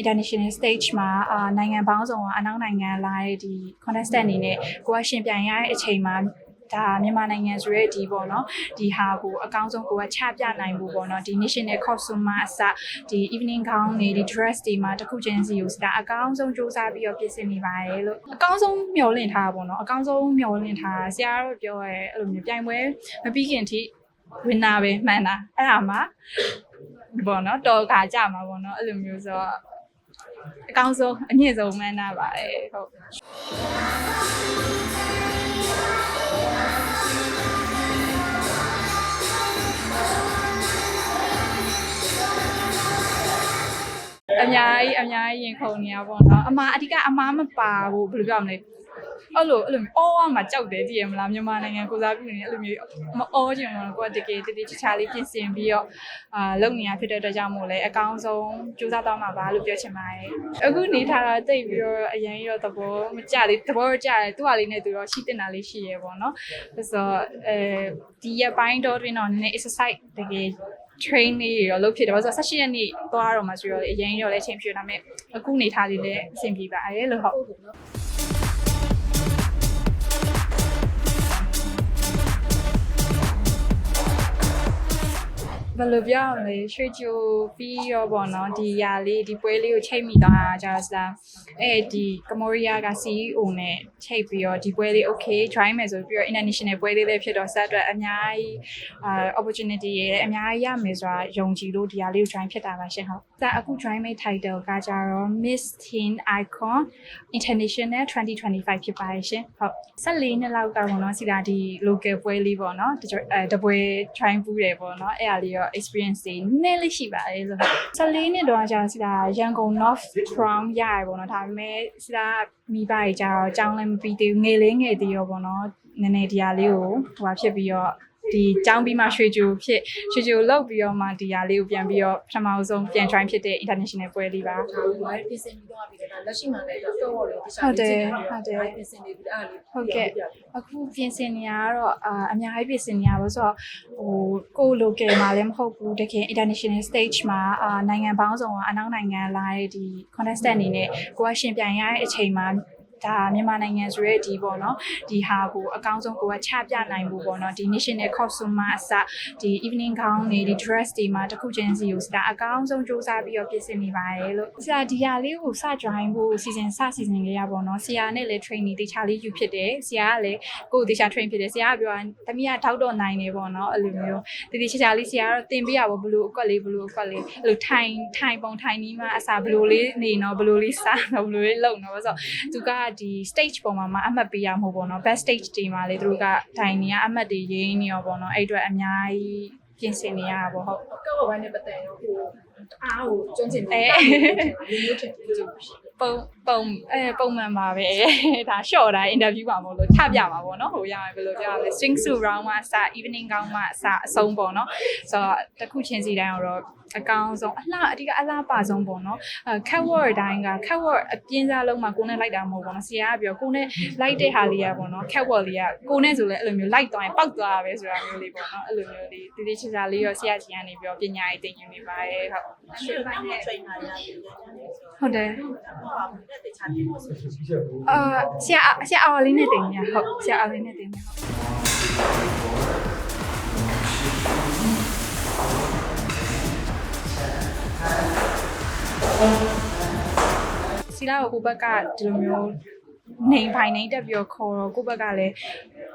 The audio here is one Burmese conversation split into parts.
international stage မှာအာနိုင်ငံပေါင်းစုံကအနောက်နိုင်ငံလာတဲ့ဒီ contestant အနေနဲ့ကိုကရှင်ပြိုင်ရတဲ့အချိန်မှာဒါမြန်မာနိုင်ငံဆိုရဲဒီပေါ့နော်ဒီဟာကိုအကောင်းဆုံးကိုကချပြနိုင်ဖို့ပေါ့နော်ဒီ national costume မှာအစဒီ evening gown တွေဒီ dress တွေမှာတစ်ခုချင်းစီကိုစတာအကောင်းဆုံးစူးစမ်းပြီးတော့ပြင်ဆင်နေပါတယ်လို့အကောင်းဆုံးမျှော်လင့်ထားတာပေါ့နော်အကောင်းဆုံးမျှော်လင့်ထားတာဆရာတို့ပြောရဲအဲ့လိုမျိုးပြိုင်ပွဲမပြီးခင်ထိဝင်နာပဲမှန်တာအဲ့ဒါမှဘောနော်တော်ခါကြမှာပေါ့နော်အဲ့လိုမျိုးဆိုတော့ အကောင်းဆုံးအမြင့်ဆုံးမှန်းတာပါတယ်ဟုတ်အများကြီးအများကြီးရင်ခုန်နေရပါတော့အမားအဓိကအမားမပါဘူးဘယ်လိုပြောမလဲ အဲ့လိုအဲ့လိုအော်အမှကြောက်တယ်ကြည့်ရမလားမြန်မာနိုင်ငံကိုစားပြုနေအဲ့လိုမျိုးမအော်ချင်ဘူးကိုကတကယ်တတိချာချာလေးပြင်ဆင်ပြီးတော့အာလုပ်နေရဖြစ်တဲ့အတွက်ကြောင့်မို့လဲအကောင်းဆုံးကြိုးစားသွားမှာပါလို့ပြောချင်ပါတယ်အခုနေထားတာတိတ်ပြီးတော့အရင်ရောသဘောမကြသေးသဘောကြတယ်သူ့ဟာလေးနဲ့သူတော့ရှိတင်တာလေးရှိရပေါ့နော်ဆိုတော့အဲဒီရပိုင်းတော့တွင်တော့နည်းနည်း exercise တကယ် train လေးတွေတော့လုပ်ဖြစ်တယ်ဘာလို့ဆိုတော့18ရက်နေ့သွားတော့မှဆိုတော့အရင်ရောလည်းချိန်ပြဒါပေမဲ့အခုနေထားလေးလည်းအဆင်ပြေပါတယ်လို့ဟုတ် ဘယ်လိုပြောရမလဲရွှေချိုပြီးရောပေါ့နော်ဒီຢာလေးဒီပွဲလေးကိုချိန်မိသွားတာကြာစတာအဲဒီကမောရီးယားက CEO နဲ့ချိန်ပြီးတော့ဒီပွဲလေး okay try မယ်ဆိုပြီးတော့ international ပွဲလေးလည်းဖြစ်တော့ဆက်အတွက်အများကြီးအာ opportunity တွေလည်းအများကြီးရမယ်ဆိုတာယုံကြည်လို့ဒီຢာလေးကို try ဖြစ်တာပါရှင်ဟုတ်။ဒါအခု try မဲ့ title ကကြတော့ Miss Teen Icon International 2025ဖြစ်ပါတယ်ရှင်။ဟုတ်14နှစ်လောက်ကပေါ့နော်စီတာဒီ local ပွဲလေးပေါ့နော်ဒီအဲတပွဲ try ပူးတယ်ပေါ့နော်အဲ့အားလေးရော experience တွေနည်းနည်းလေးရှိပါတယ်ဆိုတော့14နှစ်တော့ကြာစီတာရန်ကုန် North Crown ရရပေါ့နော်ဒါပေမဲ့စီတာမိဘကြီးကြတော့အကြောင်းလည်းမပြီးသေးဘူးငယ်လေးငယ်သေးရောပေါ့နော်နည်းနည်းဒီဟာလေးကိုဟိုဟာဖြစ်ပြီးတော့ ဒီကျောင်းပြီးမှရွှေကြိုဖြစ်ရွှေကြိုလောက်ပြီးတော့မှဒီဟာလေးကိုပြန်ပြီးတော့ပထမဆုံးပြန် try ဖြစ်တဲ့ international ပွဲလေးပါဒါကိုလည်းပြင်ဆင်ပြီးတော့ပြီးတော့လက်ရှိမှာလည်းတော့တော့လေတခြားဟုတ်တယ်ဟုတ်တယ်ပြင်ဆင်နေပြီးအဲ့ဒါလေးဟုတ်ကဲ့အခုပြင်ဆင်နေရတော့အာအများကြီးပြင်ဆင်နေရပါဆိုတော့ဟိုကို local မှာလည်းမဟုတ်ဘူးတကယ် international stage မှာအာနိုင်ငံပေါင်းစုံကအနောက်နိုင်ငံလာတဲ့ဒီ contestant အနေနဲ့ကိုကရှင်ပြိုင်ရတဲ့အချိန်မှာ ဒါမြန်မာနိုင်ငံဆိုရဲဒီပေါ့နော်ဒီဟာကိုအကောင်းဆုံးကိုကချပြနိုင်ဖို့ပေါ့နော်ဒီ national costume မှာအစဒီ evening gown တွေဒီ dress တွေမှာတစ်ခုချင်းစီကိုစတာအကောင်းဆုံးစူးစမ်းပြီးတော့ပြင်ဆင်နေပါတယ်လို့ဆရာဒီဟာလေးကိုစ join ဖို့စီစဉ်စစီစဉ်ကြရပါတော့ဆရာနဲ့လည်း training တေချာလေးယူဖြစ်တယ်ဆရာကလည်းကိုယ်တေချာ train ဖြစ်တယ်ဆရာကပြောတာတမီးကထောက်တော့နိုင်တယ်ပေါ့နော်အဲ့လိုမျိုးတေတေချာချာလေးဆရာကတော့သင်ပေးရပါဘလို့အကွက်လေးဘလို့အကွက်လေးအဲ့လိုထိုင်ထိုင်ပုံထိုင်နီးမှအစားဘလို့လေးနေတော့ဘလို့လေးစားတော့ဘလို့လေးလုံတော့ဆိုတော့သူကဒီ stage ပေါ်မှာမအမှတ်ပေးရမှာပေါ့နော် best stage ဒီမှာလေသူတို့ကထိုင်နေရအမှတ်တွေရင်းနေရောပေါ့နော်အဲ့အတွက်အများကြီးပြင်ဆင်နေရတာပေါ့ဟုတ်ကောက်ဝိုင်းနဲ့ပတ်သက်ရင်ဟိုအားကိုကျွမ်းကျင်နေမျိုးထင်ပြီးလို့ရှိတယ် ပုံပုံအဲပုံမှန်ပါပဲဒါ short တိုင်း interview ပါမို့လို့ချပြမှာပေါ့နော်ဟိုရမယ်ဘယ်လိုပြောရလဲ swing suit round မှာစ evening gown မှာစအဆုံးပေါ့နော်ဆိုတော့တစ်ခုချင်းစီတိုင်းတော့အကောင်းဆုံးအလှအဓိကအလှပါဆုံးပေါ့နော်အဲ catwalk တိုင်းက catwalk အပြင်းစားလုံးမှာကိုနဲ့လိုက်တာမဟုတ်ဘူးနော်ဆရာကပြောကိုနဲ့လိုက်တဲ့ဟာလေးကပေါ့နော် catwalk လေးကကိုနဲ့ဆိုလဲအဲ့လိုမျိုးလိုက်သွားရင်ပောက်သွားတာပဲဆိုတာမျိုးလေးပေါ့နော်အဲ့လိုမျိုးလေးတည်တည်ချာချာလေးရောဆရာကြီးကနေပြောပညာရေးတင်ယူနေပါတယ်ဟုတ်ရွှေပိုင်းနဲ့ train လာရတယ်ဟုတ်တယ်ဟိုပါတဲ့တခြားပြင်ဖို့ဆိုအာဆရာဆရာအော်လေးနဲ့တင်နေဟုတ်ဆရာအော်လေးနဲ့တင်နေဟုတ်စီလာကိုကိုဘက်ကဒီလိုမျိုးနေပိုင်နေတက်ပြီးတော့ခေါ်တော့ကိုဘက်ကလည်း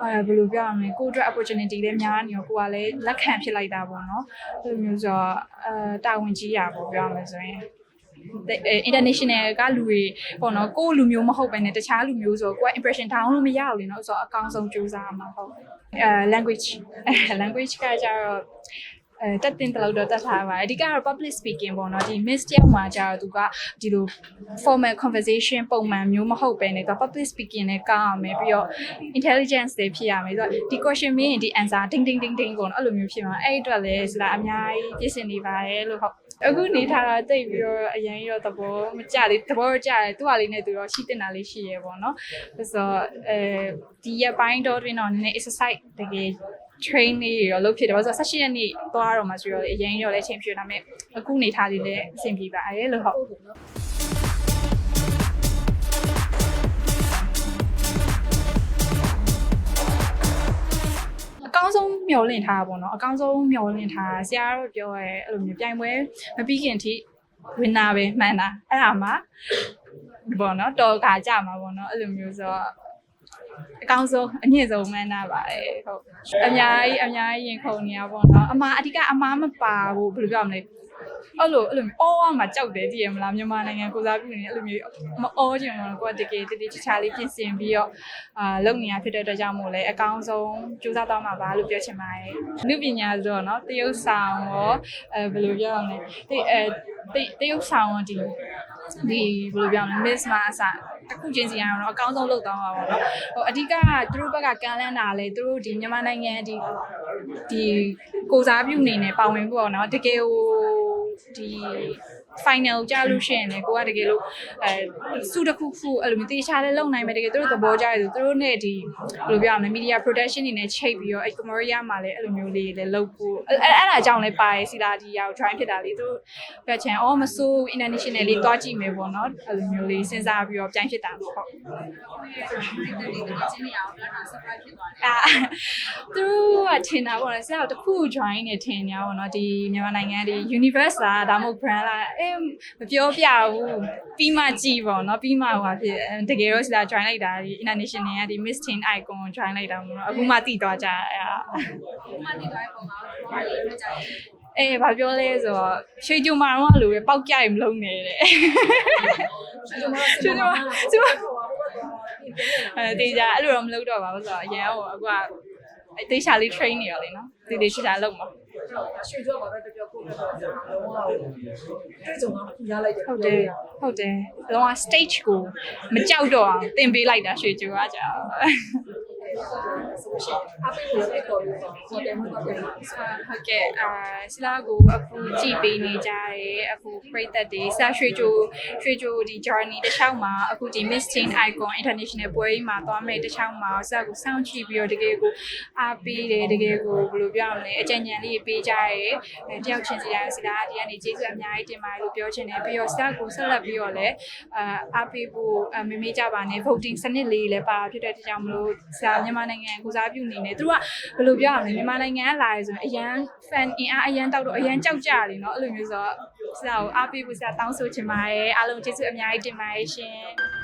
အဲဘယ်လိုပြောရမလဲကိုအတွက် opportunity လည်းများနေရောကိုကလည်းလက်ခံဖြစ်လိုက်တာပေါ့နော်အဲ့လိုမျိုးဆိုတော့အဲတာဝန်ကြီးရပေါ့ပြောရမယ်ဆိုရင် international ကလူတွေပေါ့နော်ကိုယ့်လူမျိုးမဟုတ်ဘဲနဲ့တခြားလူမျိုးဆိုတော့ကိုက impression ထောင်းလို့မရဘူးလေနော်ဆိုတော့အကောင်းဆုံးကြိုးစားရမှာဟုတ်အဲ language language ကကြတော့အဲတက်တင်တလို့တော့တက်ထားပါတယ်အဓိကတော့ public speaking ပေါ့နော်ဒီ miss တယောက်မှာကျတော့သူကဒီလို formal conversation ပုံမှန်မျိုးမဟုတ်ပဲねသူ public speaking နဲ့ကောင်းရမယ်ပြီးတော့ intelligence တွေဖြစ်ရမယ်ဆိုတော့ဒီ question မင်းရင်ဒီ answer ဒင်းဒင်းဒင်းဒင်းပေါ့နော်အဲ့လိုမျိုးဖြစ်မှာအဲ့အတွက်လည်းစလာအများကြီးပြည့်စင်နေပါတယ်လို့ဟုတ် အခုနေထားတာတိတ်ပြီးတော့အရင်ရောသဘောမကြသေးသဘောကြတယ်သူ့ဟာလေးနဲ့သူတော့ရှိတင်တာလေးရှိရပေါ့နော်ဆိုတော့အဲဒီရပိုင်းတော့တွင်တော့နည်းနည်း exercise တကယ် train လေးတွေရောလုပ်ဖြစ်တယ်ဘာလို့ဆိုတော့18ရက်နေ့သွားတော့မှဆိုတော့အရင်ရောလည်းချိန်ပြဒါပေမဲ့အခုနေထားသေးတယ်အဆင်ပြေပါတယ်လို့ဟုတ် ဟုတ်တယ်နော်မျောလင့်ထားတာပေါ့နော်အကောင်းဆုံးမျောလင့်ထားတာဆရာတို့ပြောရဲအဲ့လိုမျိုးပြိုင်ပွဲမပြီးခင်ထိဝင်နာပဲမှန်တာအဲ့ဒါမှဘောနော်တော်ခါကြမှာပေါ့နော်အဲ့လိုမျိုးဆိုတော့ အကောင်းဆုံးအမြင့်ဆုံးမှန်းတာပါတယ်ဟုတ်အများကြီးအများကြီးရင်ခုန်နေရပေါ့နော်အမားအဓိကအမားမပါဘူးဘယ်လိုပြောမလဲအဲ့လိုအဲ့လိုအော်ဝါမှာကြောက်တယ်တည်ရမလားမြန်မာနိုင်ငံကိုစားပြုနေအဲ့လိုမျိုးမအော်ချင်ဘူးကိုကတကယ်တတိချာချာလေးပြင်ဆင်ပြီးတော့အာလုပ်နေတာဖြစ်တဲ့အတွက်ကြောင့်မို့လဲအကောင်းဆုံးကြိုးစားသွားမှာပါလို့ပြောချင်ပါတယ်လူပညာဆိုတော့နော်တရုတ်ဆောင်ရောအဲဘယ်လိုပြောရမလဲအဲတရုတ်ဆောင်ရောဒီဒီဘယ်လိုပြောရမလဲ miss မှာအစား အခုချင်းစီရအောင်တော့အကောင်းဆုံးလုပ်သွားမှာပေါ့နော်ဟိုအဓိကသူတို့ဘက်ကကမ်းလှမ်းတာလေသူတို့ဒီမြန်မာနိုင်ငံဒီဒီကိုစားပြုနေနေပါဝင်ဖို့ပေါ့နော်တကယ်ဟိုဒီ final ကြလို့ရှိရင်လေကိုကတကယ်လို့အဲစုတစ်ခုခုအဲ့လိုမျိုးတေချာလေးလုံနိုင်မယ်တကယ်သူတို့သဘောကျတယ်သူတို့နဲ့ဒီဘယ်လိုပြောရမလဲ media production တွေနဲ့ချိန်ပြီးတော့အဲ့ Comoria မှာလည်းအဲ့လိုမျိုးလေးလည်းလုပ်ဖို့အဲ့အဲ့ဒါအကြောင်းလည်းပါရစီလာဒီရောက် try ဖြစ်တာလေသူတို့ပြချင်အော်မဆိုး international လေးတွားကြည့်မယ်ပေါ့နော်အဲ့လိုမျိုးလေးစဉ်းစားပြီးတော့ပြန်ဖြစ်တာပေါ့ဟုတ်အာသူတို့ကထင်တာပေါ့လေဆရာတို့တစ်ခု join နေထင်ညာပေါ့နော်ဒီမြန်မာနိုင်ငံဒီ universe လားဒါမှမဟုတ် brand လားအဲမပြောပြဘူးပြီးမှကြည့်ပေါ့နော်ပြီးမှဟိုဟာဖြစ်တကယ်တော့ဆရာ join လိုက်တာဒီ international ကဒီ Miss Teen Icon ကို join လိုက်တာပေါ့နော်အခုမှတည်သွားကြအဲအေးဘာပြောလဲဆိုတော့ရွှေကြုံမာတော့လိုပဲပောက်ကြရင်မလုံးနဲ့တဲ့ကျွန်းမကျွန်းမအဲတေးကြအဲ့လိုတော့မလုပ်တော့ပါဘူးဆိုတော့အရန်ဟိုအခုကအဲတေးချာလေး train နေရလေနော်တေးတေးချာချာလုပ်မှာ ရွှေကြောပါပဲပြောကိုတော့လုံးဝတွေ့ကြုံတော့ရလိုက်တယ်ဟုတ်တယ်ဟုတ်တယ်လောက stage ကိုမကြောက်တော့အောင်သင်ပေးလိုက်တာရွှေကြိုကကြာ ဆိုရှင်အပိကိုလည်းပေါ်ပြီးတော့ဟိုတယ်မှာတော့ပြန်လာဟုတ်ကဲ့အာဆလာကိုအခုကြည်ပေးနေကြတယ်အခုပရိသတ်တွေဆာရွှေကြိုရွှေကြိုဒီ journey တစ်ချောင်းမှာအခုဒီ Miss Teen Icon International ပွဲကြီးမှာသွားမယ်တစ်ချောင်းမှာဆာကိုစောင့်ကြည့်ပြီးတော့တကယ်ကိုအားပေးတယ်တကယ်ကိုဘယ်လိုပြောရမလဲအကြံဉာဏ်လေးပေးကြတယ်အဲတယောက်ချင်းစီတိုင်းဆလာဒီကနေကျေးဇူးအများကြီးတင်ပါတယ်လို့ပြောချင်တယ်ပြီးတော့ဆာကိုဆက်လက်ပြီးတော့လည်းအာအားပေးဖို့အမေမေးကြပါနဲ့ voting စနစ်လေးလည်းပါဖြစ်တဲ့အတွက်ကြောင့်မလို့ဆရာမြန်မာနိုင်ငံကိုစားပြုနေနေသူတို့ကဘယ်လိုပြောရမလဲမြန်မာနိုင်ငံကလာရဆိုရင်အရန် fan အင်အားအရန်တောက်တော့အရန်ကြောက်ကြတယ်เนาะအဲ့လိုမျိုးဆိုတော့ဆရာကိုအားပေးဖို့ဆရာတောင်းဆိုချင်ပါတယ်အားလုံးကျေးဇူးအများကြီးတင်ပါတယ်ရှင်